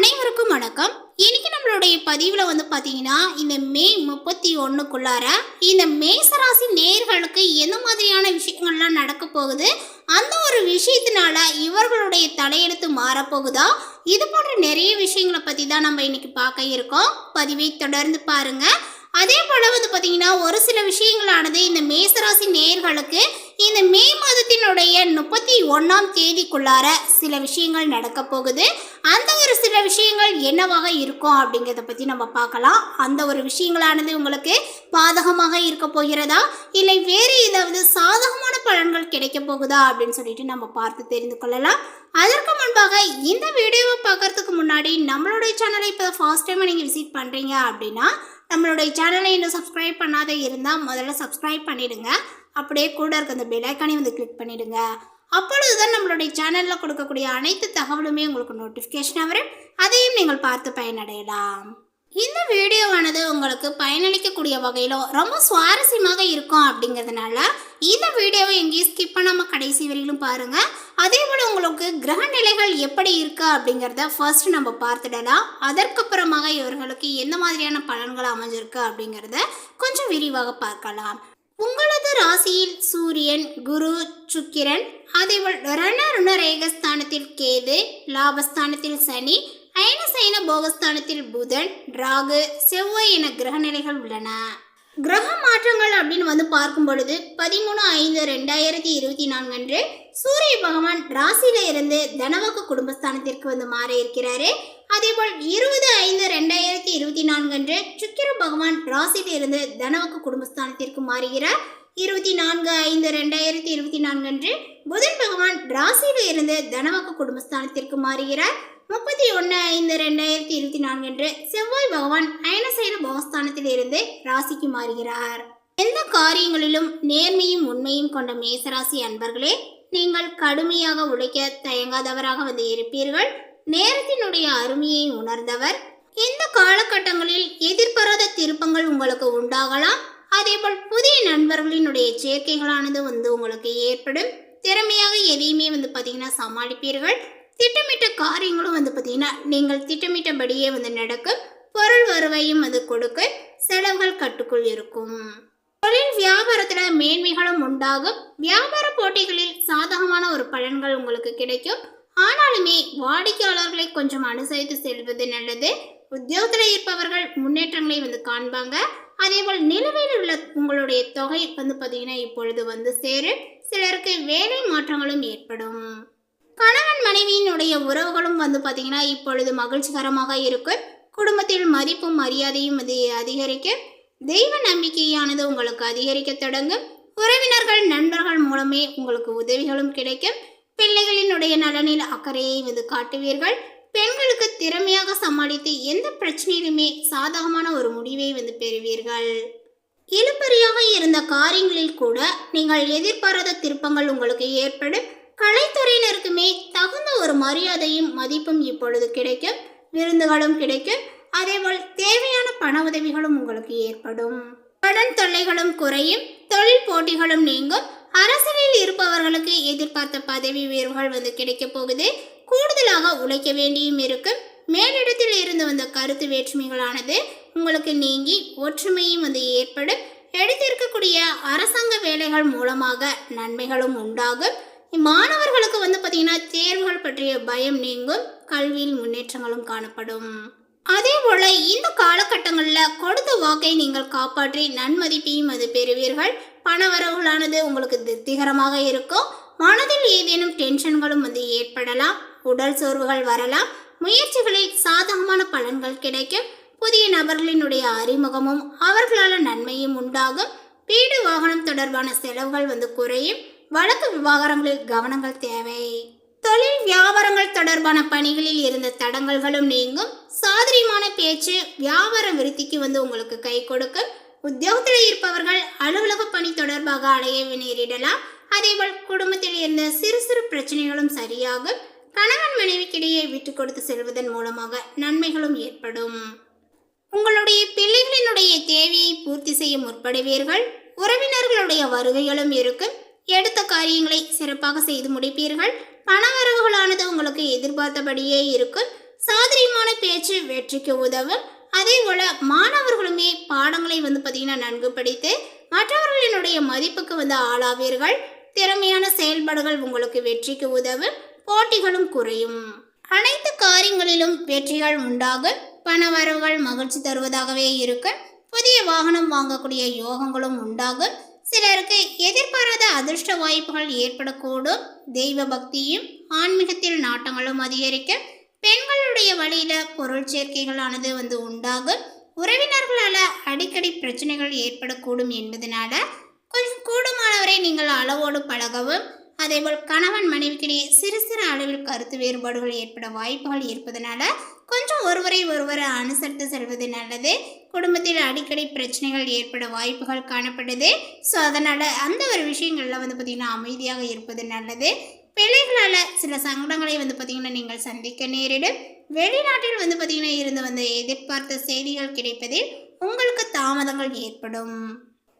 அனைவருக்கும் வணக்கம். இன்னைக்கு நம்மளுடைய பதிவில் வந்து பார்த்தீங்கன்னா இந்த மே முப்பத்தி ஒன்றுக்குள்ளார இந்த மேசராசி நேர்களுக்கு எந்த மாதிரியான விஷயங்கள்லாம் நடக்க போகுது? அந்த ஒரு விஷயத்தினால இவர்களுடைய தலையெழுத்து மாறப்போகுதா? இது போன்ற நிறைய விஷயங்களை பற்றி தான் நம்ம இன்னைக்கு பார்க்க இருக்கோம். பதிவை தொடர்ந்து பாருங்க. அதே போல வந்து பார்த்தீங்கன்னா ஒரு சில விஷயங்களானது இந்த மேசராசி நேர்களுக்கு இந்த மே மாதத்தினுடைய முப்பத்தி ஒன்றாம் தேதிக்குள்ளார சில விஷயங்கள் நடக்க போகுது. அந்த ஒரு சில விஷயங்கள் என்னவாக இருக்கும் அப்படிங்கிறத பற்றி நம்ம பார்க்கலாம். அந்த ஒரு விஷயங்களானது உங்களுக்கு பாதகமாக இருக்க போகிறதா? இல்லை வேறு ஏதாவது சாதகமான பலன்கள் கிடைக்க போகுதா? அப்படின்னு சொல்லிட்டு நம்ம பார்த்து தெரிந்து கொள்ளலாம். அதற்கு முன்பாக இந்த வீடியோவை பார்க்கறதுக்கு முன்னாடி நம்மளுடைய சேனலை இப்போ ஃபர்ஸ்ட் டைம் நீங்கள் விசிட் பண்ணுறீங்க அப்படின்னா நம்மளுடைய சேனலை இன்னும் சப்ஸ்கிரைப் பண்ணாத இருந்தால் முதல்ல சப்ஸ்கிரைப் பண்ணிவிடுங்க அப்படியே கூட இருக்க அந்த பெல் ஐக்கானே வந்து கிளிக் பண்ணிவிடுங்க அப்பொழுது தான் நம்மளுடைய சேனலில் கொடுக்கக்கூடிய அனைத்து தகவலுமே உங்களுக்கு நோட்டிஃபிகேஷனாக வரும். அதையும் நீங்கள் பார்த்து பயனடையலாம். இந்த வீடியோவானது உங்களுக்கு பயனளிக்கக்கூடிய வகையிலும் ரொம்ப சுவாரஸ்யமாக இருக்கும் அப்படிங்கிறதுனால இந்த வீடியோவை எங்கேயும் ஸ்கிப் பண்ணாமல் கடைசி வரையிலும் பாருங்கள் அதே போல் உங்களுக்கு கிரக நிலைகள் எப்படி இருக்கு அப்படிங்கிறத ஃபர்ஸ்ட் நம்ம பார்த்துடலாம். அதற்கப்புறமாக இவர்களுக்கு எந்த மாதிரியான பலன்கள் அமைஞ்சிருக்கு அப்படிங்கிறத கொஞ்சம் விரிவாக பார்க்கலாம். உங்களது ராசியில் சூரியன் குரு சுக்கிரன் அதேபோல் ரண கேது லாபஸ்தானத்தில் சனி அயனசைன போகஸ்தானத்தில் புதன் ராகு செவ்வாய் என கிரக நிலைகள் உள்ளன. கிரக மாற்றங்கள் அப்படின்னு வந்து பார்க்கும் பொழுது பதிமூணு ஐந்து ரெண்டாயிரத்தி இருபத்தி நான்கு அன்று சூரிய பகவான் ராசியில இருந்து தனவாக்கு குடும்பஸ்தானத்திற்கு வந்து மாற இருக்கிறாரு. அதேபோல் இருபது ஐந்து ரெண்டாயிரத்தி இருபத்தி நான்கு அன்று சுக்கிர பகவான் ராசியில இருந்து தனவாக்கு குடும்பஸ்தானத்திற்கு மாறுகிறார். இருபத்தி நான்கு ஐந்து ரெண்டாயிரத்தி இருபத்தி நான்கு அன்று புதன் பகவான் ராசியில இருந்து தனவாக்கு குடும்பஸ்தானத்திற்கு மாறுகிறார். முப்பத்தி ஒன்று ஐந்து ரெண்டாயிரத்தி இருபத்தி நான்கு அன்று செவ்வாய் பகவான் அயனசைன பகஸ்தானத்தில் இருந்து ராசிக்கு மாறுகிறார். எந்த காரியங்களிலும் நேர்மையும் உண்மையும் கொண்ட மேசராசி அன்பர்களே நீங்கள் கடுமையாக உழைக்க தயங்காதவராக வந்து இருப்பீர்கள். நேரத்தினுடைய அருமையை உணர்ந்தவர். இந்த காலகட்டங்களில் எதிர்பாராத திருப்பங்கள் உங்களுக்கு உண்டாகலாம். அதேபோல் புதிய நண்பர்களினுடைய சேர்க்கைகளானது வந்து உங்களுக்கு ஏற்படும். திறமையாக எதையுமே வந்து பார்த்தீங்கன்னா சமாளிப்பீர்கள். திட்டமிட்ட காரியங்களும் வந்து பார்த்தீங்கன்னா நீங்கள் திட்டமிட்டபடியே வந்து நடக்கும். பொருள் வருவையும் வந்து கொடுக்க செலவுகள் கட்டுக்குள் இருக்கும். தொழில் வியாபாரத்தில் மேன்மைகளும் உண்டாகும். வியாபார போட்டிகளில் சாதகமான ஒரு பலன்கள் உங்களுக்கு கிடைக்கும். ஆனாலுமே வாடிக்கையாளர்களை கொஞ்சம் அனுசரித்து செல்வது நல்லது. உத்தியோகத்தில் இருப்பவர்கள் முன்னேற்றங்களை வந்து காண்பாங்க. அதேபோல் நிலுவையில் உள்ள உங்களுடைய தொகை வந்து பார்த்தீங்கன்னா இப்பொழுது வந்து சேரும். சிலருக்கு வேலை மாற்றங்களும் ஏற்படும். கணவன் மனைவியினுடைய உறவுகளும் வந்து பார்த்தீங்கன்னா இப்பொழுது மகிழ்ச்சிகரமாக இருக்கும். குடும்பத்தில் மதிப்பும் மரியாதையும் வந்து அதிகரிக்கும். தெய்வ நம்பிக்கையானது உங்களுக்கு அதிகரிக்க தொடங்கும். உறவினர்கள் நண்பர்கள் மூலமே உங்களுக்கு உதவிகளும் கிடைக்கும். பிள்ளைகளினுடைய நலனில் அக்கறையை வந்து காட்டுவீர்கள். பெண்களுக்கு திறமையாக சமாளித்து எந்த பிரச்சனையிலுமே சாதகமான ஒரு முடிவை வந்து பெறுவீர்கள். இழுபறியாக இருந்த காரியங்களில் கூட நீங்கள் எதிர்பாராத திருப்பங்கள் உங்களுக்கு ஏற்படும். கலைத்துறையினருக்குமே தகுந்த ஒரு மரியாதையும் மதிப்பும் இப்பொழுது கிடைக்கும். விருந்துகளும் கிடைக்கும். அதேபோல் தேவையான பண உதவிகளும் உங்களுக்கு ஏற்படும். கடன் தொல்லைகளும் குறையும் தொழில் போட்டிகளும் நீங்கும். அரசியலில் இருப்பவர்களுக்கு எதிர்பார்த்த பதவி உயர்வுகள் வந்து கிடைக்க போகுது. கூடுதலாக உழைக்க வேண்டியும் இருக்கும். மேலிடத்தில் இருந்து வந்த கருத்து வேற்றுமைகளானது உங்களுக்கு நீங்கி ஒற்றுமையும் வந்து ஏற்படும். எடுத்திருக்கக்கூடிய அரசாங்க வேலைகள் மூலமாக நன்மைகளும் உண்டாகும். மாணவர்களுக்கு வந்து பார்த்தீங்கன்னா தேர்வுகள் பற்றிய பயம் நீங்கும். கல்வியில் முன்னேற்றங்களும் காணப்படும். அதே போல இந்த காலகட்டங்களில் கொடுத்த வாக்கை நீங்கள் காப்பாற்றி நன்மதிப்பையும் அது பெறுவீர்கள். பணவரவுகளானது உங்களுக்கு திருப்திகரமாக இருக்கும். மனதில் ஏதேனும் டென்ஷன்களும் வந்து ஏற்படலாம். உடல் சோர்வுகள் வரலாம். முயற்சிகளில் சாதகமான பலன்கள் கிடைக்கும். புதிய நபர்களினுடைய அறிமுகமும் அவர்களால் நன்மையும் உண்டாகும். வீடு வாகனம் தொடர்பான செலவுகள் வந்து குறையும். வழக்கு விவகாரங்களில் கவனங்கள் தேவை. தொழில் வியாபாரங்கள் தொடர்பான பணிகளில் இருந்த தடங்கல்களும் நீங்கும். சாதரியமான பேச்சு வியாபார விருத்திக்கு வந்து உங்களுக்கு கை கொடுக்கும் உத்தியோகத்தில் இருப்பவர்கள் அலுவலக பணி தொடர்பாக அலைய நேரிடலாம். அதேபோல் குடும்பத்தில் இருந்த சிறு சிறு பிரச்சனைகளும் சரியாகும் கணவன் மனைவிக்கிடையே விட்டு கொடுத்து செல்வதன் மூலமாக நன்மைகளும் ஏற்படும். உங்களுடைய பிள்ளைகளினுடைய தேவையை பூர்த்தி செய்ய முற்படுவீர்கள். உறவினர்களுடைய வருகைகளும் இருக்கும். எடுத்த காரியங்களை சிறப்பாக செய்து முடிப்பீர்கள். பணவரவுகளானது உங்களுக்கு எதிர்பார்த்தபடியே இருக்கும். சாதரியமான பேச்சு வெற்றிக்கு உதவும். அதே போல மாணவர்களுமே பாடங்களை வந்து பார்த்தீங்கன்னா நன்கு படித்து மற்றவர்களினுடைய மதிப்புக்கு வந்து ஆளாவீர்கள். திறமையான செயல்பாடுகள் உங்களுக்கு வெற்றிக்கு உதவும். போட்டிகளும் குறையும். அனைத்து காரியங்களிலும் வெற்றிகள் உண்டாகும். பண வரவுகள் மகிழ்ச்சி தருவதாகவே இருக்கும். புதிய வாகனம் வாங்கக்கூடிய யோகங்களும் உண்டாகும். சிலருக்கு எதிர்பாராத அதிர்ஷ்ட வாய்ப்புகள் ஏற்படக்கூடும். தெய்வ பக்தியும் ஆன்மீகத்தில் நாட்டங்களும் அதிகரிக்கும் பெண்களுடைய வழியில பொருள் சேர்க்கைகளானது வந்து உண்டாகும். உறவினர்களால அடிக்கடி பிரச்சனைகள் ஏற்படக்கூடும் என்பதனால கொஞ்சம் கூடுமானவரை நீங்கள் அளவோடு பழகவும் அதேபோல் கணவன் மனைவிக்கிடையே சிறு சிறு அளவில் கருத்து வேறுபாடுகள் ஏற்பட வாய்ப்புகள் இருப்பதனால கொஞ்சம் ஒருவரை ஒருவர் அனுசரித்து செல்வது நல்லது. குடும்பத்தில் அடிக்கடி பிரச்சனைகள் ஏற்பட வாய்ப்புகள் காணப்படுது. ஸோ அதனால் அந்த ஒரு விஷயங்களில் வந்து பார்த்திங்கன்னா அமைதியாக இருப்பது நல்லது. பிள்ளைகளால் சில சங்கடங்களை வந்து பார்த்திங்கன்னா நீங்கள் சந்திக்க நேரிடும். வெளிநாட்டில் வந்து பார்த்திங்கன்னா இருந்து வந்து எதிர்பார்த்த செய்திகள் கிடைப்பதில் உங்களுக்கு தாமதங்கள் ஏற்படும்.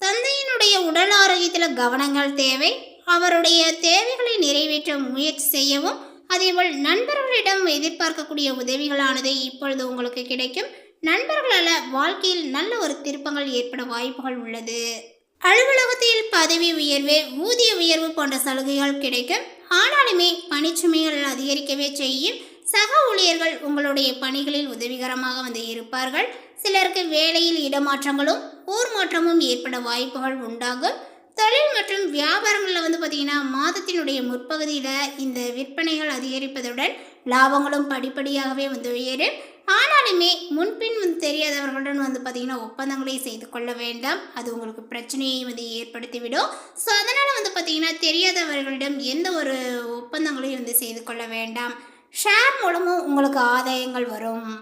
தந்தையினுடைய உடல் ஆரோக்கியத்தில் கவனங்கள் தேவை. அவருடைய தேவைகளை நிறைவேற்ற முயற்சி செய்யவும் அதேபோல் நண்பர்களிடம் எதிர்பார்க்கக்கூடிய உதவிகளானது இப்பொழுது உங்களுக்கு கிடைக்கும். நண்பர்களால் வாழ்க்கையில் நல்ல ஒரு திருப்பங்கள் ஏற்பட வாய்ப்புகள் உள்ளது. அலுவலகத்தில் பதவி உயர்வு ஊதிய உயர்வு போன்ற சலுகைகள் கிடைக்கும். ஆனாலுமே பணிச்சுமைகள் அதிகரிக்கவே செய்யும். சக ஊழியர்கள் உங்களுடைய பணிகளில் உதவிகரமாக வந்து இருப்பார்கள். சிலருக்கு வேலையில் இடமாற்றங்களும் ஊர் மாற்றமும் ஏற்பட வாய்ப்புகள் உண்டாகும். தொழில் மற்றும் வியாபாரங்களில் வந்து பார்த்திங்கன்னா மாதத்தினுடைய முற்பகுதியில் இந்த விற்பனைகள் அதிகரிப்பதுடன் லாபங்களும் படிப்படியாகவே வந்து உயரும் ஆனாலுமே முன்பின் வந்து தெரியாதவர்களுடன் வந்து பார்த்திங்கன்னா ஒப்பந்தங்களை செய்து கொள்ள வேண்டாம். அது உங்களுக்கு பிரச்சனையை வந்து ஏற்படுத்திவிடும். ஸோ அதனால் வந்து பார்த்திங்கன்னா தெரியாதவர்களிடம் எந்த ஒரு ஒப்பந்தங்களையும் வந்து செய்து கொள்ள வேண்டாம். ஷேர் மூலமும் உங்களுக்கு ஆதாயங்கள் வரும்.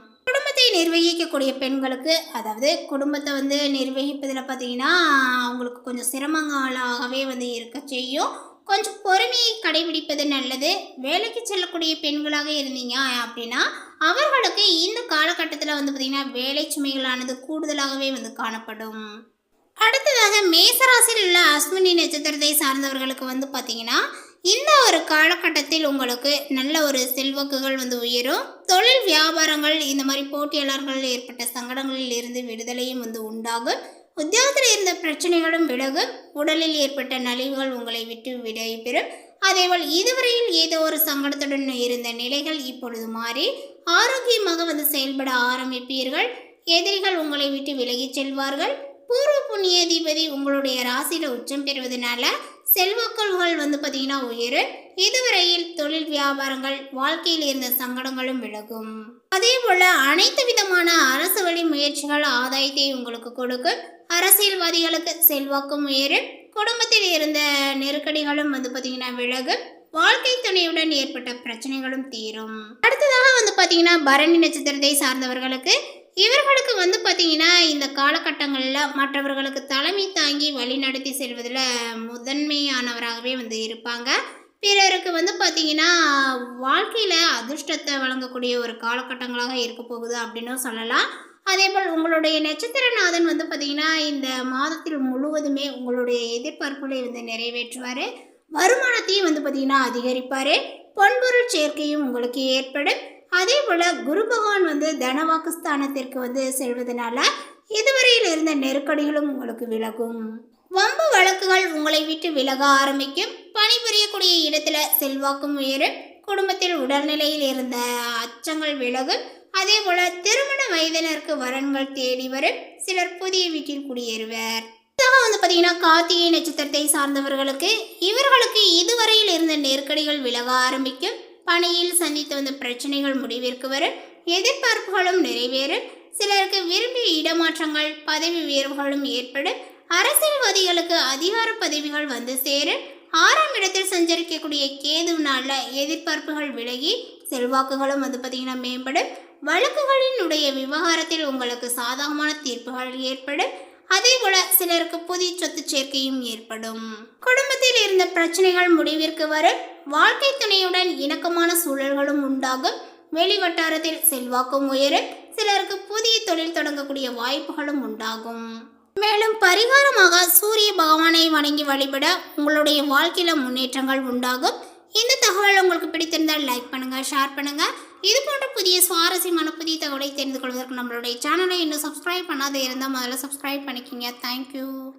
குடும்பத்தை நிர்வகிக்கக்கூடிய பெண்களுக்கு அதாவது குடும்பத்தை வந்து நிர்வகிப்பதில் பார்த்தீங்கன்னா அவங்களுக்கு கொஞ்சம் சிரமங்களாகவே வந்து இருக்க செய்யும். கொஞ்சம் பொறுமையை கடைபிடிப்பது நல்லது. வேலைக்கு செல்லக்கூடிய பெண்களாக இருந்தீங்க அப்படின்னா அவர்களுக்கு இந்த காலகட்டத்தில் வந்து பார்த்திங்கன்னா வேலை சுமைகளானது கூடுதலாகவே வந்து காணப்படும். அடுத்ததாக மேசராசியில் உள்ள அஸ்வினி நட்சத்திரத்தை சார்ந்தவர்களுக்கு வந்து பார்த்திங்கன்னா இந்த ஒரு காலகட்டத்தில் உங்களுக்கு நல்ல ஒரு செல்வாக்குகள் வந்து உயரும். தொழில் வியாபாரங்கள் இந்த மாதிரி போட்டியாளர்கள் ஏற்பட்ட சங்கடங்களில் இருந்து விடுதலையும் வந்து உண்டாகும். உத்தியோகத்தில் இருந்த பிரச்சனைகளும் விலகும். உடலில் ஏற்பட்ட நலிவுகள் உங்களை விட்டு விடைபெறும் அதேபோல் இதுவரையில் ஏதோ ஒரு சங்கடத்துடன் இருந்த நிலைகள் இப்பொழுது மாறி ஆரோக்கியமாக வந்து செயல்பட ஆரம்பிப்பீர்கள். எதிரிகள் உங்களை விட்டு விலகிச் செல்வார்கள். பூர்வ புண்ணியாதிபதி உங்களுடைய ராசியில் உச்சம் பெறுவதனால செல்வாக்கள் செல்வாக்கல்கள் வந்து பார்த்தீங்கன்னா உயரும் இதுவரையில் தொழில் வியாபாரங்கள் வாழ்க்கையில் இருந்த சங்கடங்களும் விலகும். அதே போல அனைத்து விதமான அரசு வழி முயற்சிகள் ஆதாயத்தை உங்களுக்கு கொடுக்கும். அரசியல்வாதிகளுக்கு செல்வாக்கும் உயரும் குடும்பத்தில் இருந்த நெருக்கடிகளும் வந்து பார்த்தீங்கன்னா விலகும். வாழ்க்கை துணையுடன் ஏற்பட்ட பிரச்சனைகளும் தீரும். அடுத்ததாக வந்து பார்த்தீங்கன்னா பரணி நட்சத்திரத்தை சார்ந்தவர்களுக்கு இவர்களுக்கு வந்து பார்த்தீங்கன்னா இந்த காலகட்டங்களில் மற்றவர்களுக்கு தலைமை தாங்கி வழிநடத்தி செல்வதில் முதன்மையானவராகவே வந்து இருப்பாங்க. பிறருக்கு வந்து பார்த்தீங்கன்னா வாழ்க்கையில் அதிர்ஷ்டத்தை வழங்கக்கூடிய ஒரு காலகட்டங்களாக இருக்க போகுது அப்படின்னும் சொல்லலாம். அதே போல் உங்களுடைய நட்சத்திரநாதன் வந்து பார்த்தீங்கன்னா இந்த மாதத்தில் முழுவதுமே உங்களுடைய எதிர்பார்ப்புகளை வந்து நிறைவேற்றுவார். வருமானத்தையும் வந்து பார்த்தீங்கன்னா அதிகரிப்பார். பொன்பொருள் சேர்க்கையும் உங்களுக்கு ஏற்படும். அதே போல் குரு பகவான் வந்து தனவாக்குஸ்தானத்திற்கு வந்து செல்வதனால இதுவரையில் இருந்த நெருக்கடிகளும் உங்களுக்கு விலகும். வம்பு வழக்குகள் உங்களை விட்டு விலக ஆரம்பிக்கும். பணிபுரியக்கூடிய இடத்துல செல்வாக்கும் உயரும். குடும்பத்தில் உடல்நிலையில் இருந்த அச்சங்கள் விலகும். அதே போல திருமண வயதினருக்கு வரன்கள் தேடி வரும். சிலர் புதிய வீட்டில் குடியேறுவர். வந்து பார்த்தீங்கன்னா கார்த்திகை நட்சத்திரத்தை சார்ந்தவர்களுக்கு இவர்களுக்கு இதுவரையில் இருந்த நெருக்கடிகள் விலக ஆரம்பிக்கும். பணியில் சந்தித்து வந்த பிரச்சனைகள் முடிவிற்கு வரும் எதிர்பார்ப்புகளும் நிறைவேறு சிலருக்கு விரும்பிய இடமாற்றங்கள் பதவி உயர்வுகளும் ஏற்படும் அரசியல்வாதிகளுக்கு அதிகார பதவிகள் வந்து சேர ஆறாம் இடத்தில் சஞ்சரிக்கக்கூடிய கேதுனால எதிர்பார்ப்புகள் விலகி செல்வாக்குகளும் வந்து பார்த்தீங்கன்னா மேம்படும் வழக்குகளினுடைய விவகாரத்தில் உங்களுக்கு சாதகமான தீர்ப்புகள் ஏற்படும் அதே போல சிலருக்கு புதிய சொத்து சேர்க்கையும் ஏற்படும். குடும்பத்தில் இருந்த பிரச்சனைகள் முடிவிற்கு வரும் வாழ்க்கை துணையுடன் இணக்கமான சூழல்களும் உண்டாகும். வெளி வட்டாரத்தில் செல்வாக்கும் உயரும் சிலருக்கு புதிய தொழில் தொடங்கக்கூடிய வாய்ப்புகளும் உண்டாகும். மேலும் பரிகாரமாக சூரிய பகவானை வணங்கி வழிபட உங்களுடைய வாழ்க்கையில முன்னேற்றங்கள் உண்டாகும். இந்த தகவல் உங்களுக்கு பிடித்திருந்தால் லைக் பண்ணுங்க ஷேர் பண்ணுங்க. இது போன்ற புதிய சுவாரஸ்யமான புதிய தகவலை தெரிந்து கொள்வதற்கு நம்மளுடைய சேனலை இன்னும் சப்ஸ்கிரைப் பண்ணாத இருந்தால் முதல்ல சப்ஸ்கிரைப் பண்ணிக்கிங்க. தேங்க்யூ